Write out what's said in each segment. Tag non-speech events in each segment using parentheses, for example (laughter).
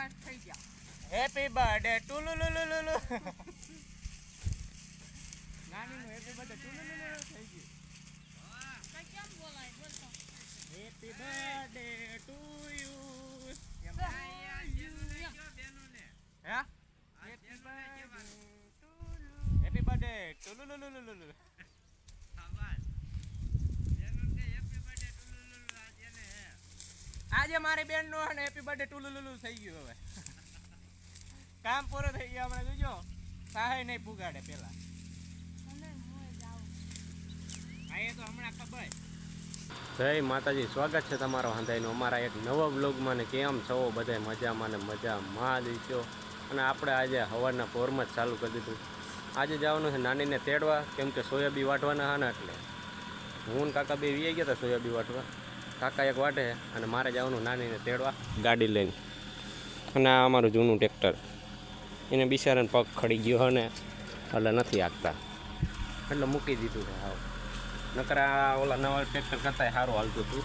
Pass થઈ ગયા. Happy birthday ટુલુલુલુલુલુ નાનીનું હેપી બર્થડે ટુલુલુલુ થઈ ગયું. કેમ બોલાય? બોલતો હેપી બર્થડે ટુ યુ હે. હેપી બર્થડે ટુલુલુલુલુલુ આજે મારી બેન નો અને હેપી બર્થડે ટુલુલુલુ થઈ ગયું હવે. કામ પૂરું થઈ ગયું આપણે જોજો. સહાય નહીં પુગાડે પેલા. હમણાં જય માતાજી, સ્વાગત છે તમારો હંધાઈનો. અમારા એક નવા બ્લોગમાં ને કેમ છો? બધા મજામાં ને મજામાં દીશો અને આપણે આજે હવાના ફોરમાં જ ચાલુ કરી દીધું. આજે જવાનું છે નાનીને તેડવા, કેમ કે સોયાબી વાટવાના હા ને એટલે. હું કાકા બે વી ગયા હતા સોયાબી વાટવા. કાકા એક વાટે અને મારે જવાનું નાનીને તેડવા. ગાડી લઈને. અને આ અમારું જૂનું ટ્રેક્ટર. એને બિચારાને પગ ખડી ગયો અને એટલે નથી આગતા એટલે મૂકી દીધું છે હાવ. નકર આ ઓલા નવા ટ્રેક્ટર કરતાં સારું હાલતું હતું.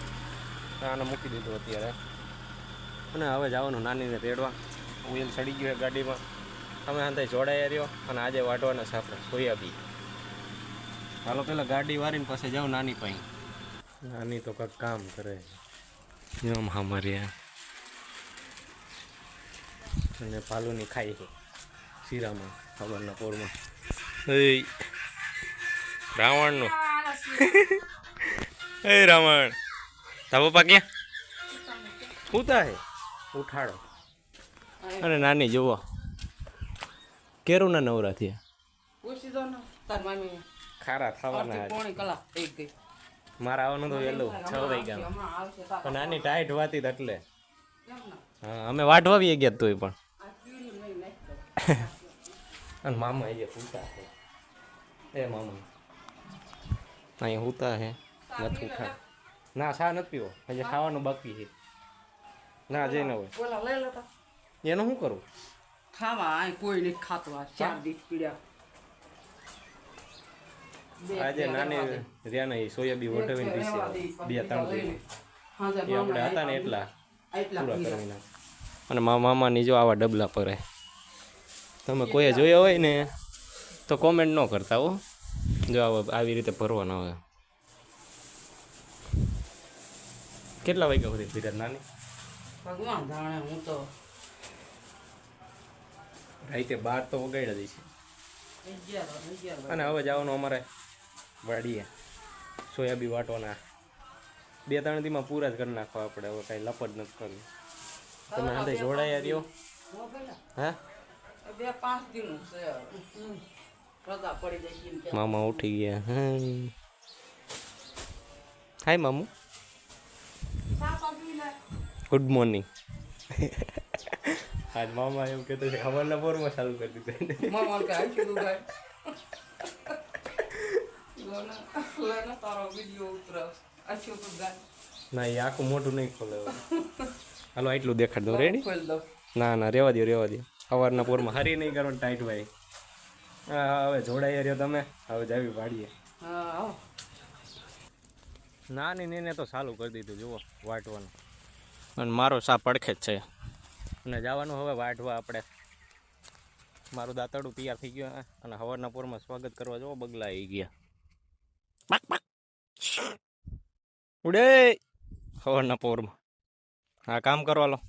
તો આને મૂકી દીધું અત્યારે. અને હવે જવાનું નાનીને તેડવા. વ્હીલ ચડી ગયો ગાડીમાં. અમે અંદર જોડાયા રહ્યો અને આજે વાટવાના આપણે સોયાબી હાલો પેલા ગાડી વારીને પછી જાઉં નાની પાસે નાની તો કંઈક કામ કરે એમ એમ હામરિયા અને પાલુની ખાઈ છે શીરામાં ખબરના પોરમાં એ રાવણનું. એ રાવણ. તા પપ્પા ક્યાં? ઉતા હે. ઉઠાડો. અને નાની જુઓ. કેરું ના નવરા થયા. તાર ખારા થવાના. પોણી થઈ ગઈ. મારા આવવાનું તો વહેલું છ વાગ્યા પણ નાની ટાઈટ વાતી એટલે. હા અમે વાટવાવી ગયા તોય પણ. (laughs) અને મામા એ પૂતા છે. એ મામા. અહીંયા હુતા છે. નથી ઉઠા ના? શા નથી પીવો. હજી ખાવાનું બાકી છે. ના જઈને હોય. એનું શું કરું? ખાવા કોઈ નહીં ખાતો ચાર દિવસ પીડ્યા. બે આજે નાની રહ્યા એ સોયાબી વટાવીને રહેવા દે, બે ત્રણ દિવસ એ આપણે હતા ને એટલા. પૂરા પીડા. અને મા મામાની જો આવા ડબલા પરે. તમે કોઈએ જોયા હોય ને તો કોમેન્ટ ન કરતા હો. જો આવા આવી રીતે ભરવાના હોય. કેટલા વાગ્યા સુધી પીડા નાની? ભગવાન જાણે હું તો રાતે બાર તો વગાડ્યા દઈશ અને હવે જવાનું અમારે વાડીએ સોયાબી વાટવાના બે ત્રણ દીમાં પૂરા જ કરી નાખવા આપણે હવે કાંઈ લપટ નથી કરવી. તમે હાથે જોડાયા રહ્યો? હા? બે પાંચ કે. મામા ઉઠી ગયા હા હાય મામુ. ગુડ મોર્નિંગ આજ મામા એવું કહેતો છે ખબરના પોરમાં ચાલુ કરી દીધું. મામાને ના એ આખું મોઢું નહીં ખોલે. હાલો એટલું દેખાડ દો રેડી ખોલી. ના ના રેવા દો રેવા દો સવારના પોરમાં હારી નહીં કરવાનું ટાઈટ ભાઈ હા હવે જોડાઈ રહ્યો તમે હવે જાવી પાડીએ હા, આવો. નાની નીને તો ચાલુ કરી દીધું જુઓ વાટવાનું અને મારો સા પડખે જ છે. અને જવાનું હવે વાટવા આપણે. મારું દાંતડું તૈયાર થઈ ગયું અને હવારના પોરમાં સ્વાગત કરવા જવો બગલા આવી ગયા. ઉડે. હવારના પોરમાં હા, કામ કરવા લો.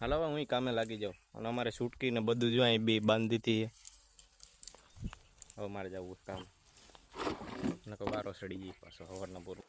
હાલો હું કામે લાગી જાઉં. અને અમારે છૂટકી ને બધું જો અહીં બી બાંધી હતી. હવે મારે જવું કામ. નકો વારો સડી ગઈ પાછો હવારના પૂરું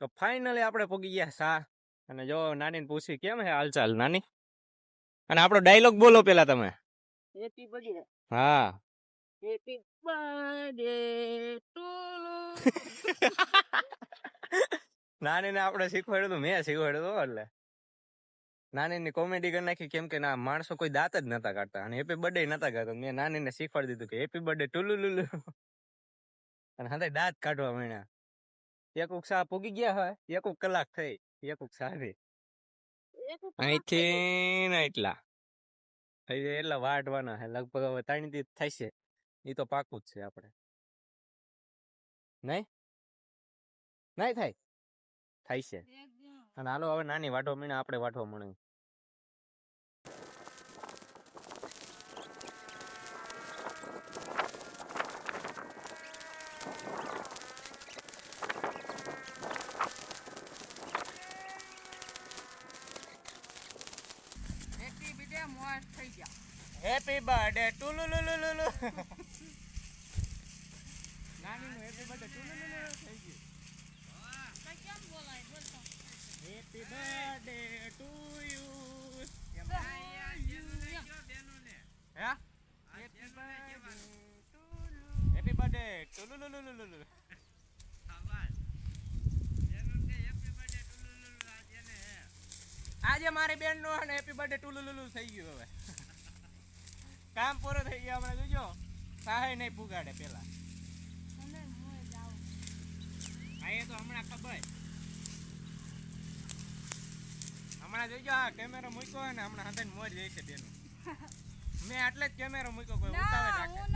તો ફાઇનલી આપણે પગી ગયા સા. અને જો નાનીને પૂછી કેમ હે હાલચાલ નાની? અને આપણો ડાયલોગ બોલો પેલા તમે. હા. હેપી બર્થડે ટુ નાનીને આપણે શીખવાડ્યું હતું મેં શીખવાડ્યું હતું એટલે. નાનીની કોમેડી કરી નાખી કેમ કે ના માણસો કોઈ દાંત જ નતા કાઢતા. અને હેપી બર્થડે નતા કાઢતા. મેં નાનીને શીખવાડી દીધું કે હેપી બર્થડે ટુલુ લુલુ અને હા દાંત કાઢવા માંડ્યા. એક ઉક સા પૂગી ગયા હોય એક કલાક થઈ એક ઉક સારી અહીંથી ને એટલા. એટલા વાટવાના છે લગભગ હવે ત્રણ દિવસ થશે. એ તો પાકું જ છે આપણે. નહીં? નહીં થાય. થાય છે અને હાલો હવે નાની વાટો મળે આપણે વાટવા મળે હેપી બર્થડે મોજ થઈ ગયા હેપી બર્થડે ટુ લુ લુ લુ લુ લુ નાનીનું હેપી બર્થડે ટુ લુ લુ લુ થઈ ગયું કેમ બોલાય બોલ તો હેપી બર્થડે ટુ યુ હે હેપી બર્થડે ટુ લુ લુ લુ લુ લુ લુ આજે મારી બેનનું હેપી બર્થડે ટુ લુ લુ લુ થઈ ગયું હવે. કામ પૂરું થઈ ગયું હમણાં જોજો. સહાય નહીં પુગાડે પેલા. એ તો હમણાં ખબર. હમણાં જોઈજો આ કેમેરો મૂક્યો ને હમણાં હંધાઈને મોર જાય છે બેનું મેં આટલે જ કેમેરો મૂક્યો કોઈ ઉતાવળ રાખે. હું